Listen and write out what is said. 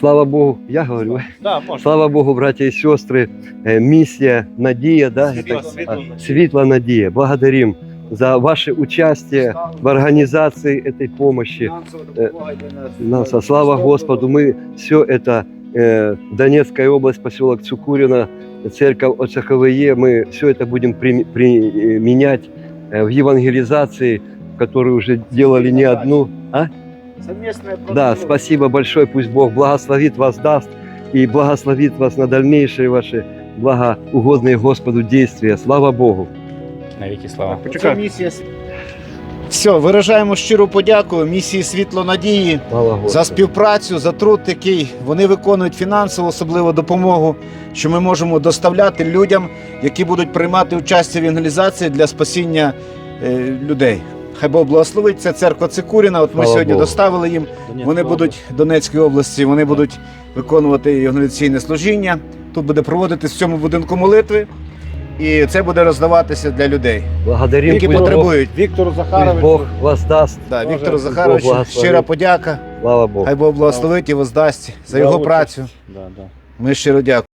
Слава Богу, я говорю. Да, можна. Слава Богу, братья и сестры, э, миссия Надія, да? Світло, это- світло а, Надія. Светло Надія. Благодарим за ваше участие в организации этой помощи. Нас, а слава Господу, мы все это э, Донецкая область, поселок Цукурина, церковь ОЦХВЕ, мы все это будем при- применять э, в евангелизации, которую уже делали не одну. А? Да, спасибо большое, пусть Бог благословит вас, даст и благословит вас на дальнейшие ваши благоугодные Господу действия. Слава Богу. Навіки слава. Це місія. Все, виражаємо щиру подяку місії Світло Надії Слава Господу. за співпрацю, за труд, який вони виконують фінансову, особливо допомогу, що ми можемо доставляти людям, які будуть приймати участь в евангелізації для спасіння е, людей. Хай Бог благословить. Це церква Цикуріна. От ми Слава сьогодні Богу. доставили їм. Вони будуть в Донецькій області, вони будуть виконувати евангелізаційне служіння. Тут буде проводитись в цьому будинку молитви, і це буде роздаватися для людей, Благодарим, які пусть Бог, потребують. Віктору пусть Захаровичу. Бог вас даст. Да, Боже, Віктору Бог Захаровичу благословить. щира подяка. Слава Богу. Хай Бог благословить і воздасть за його працю. Да, да. Ми щиро дякуємо.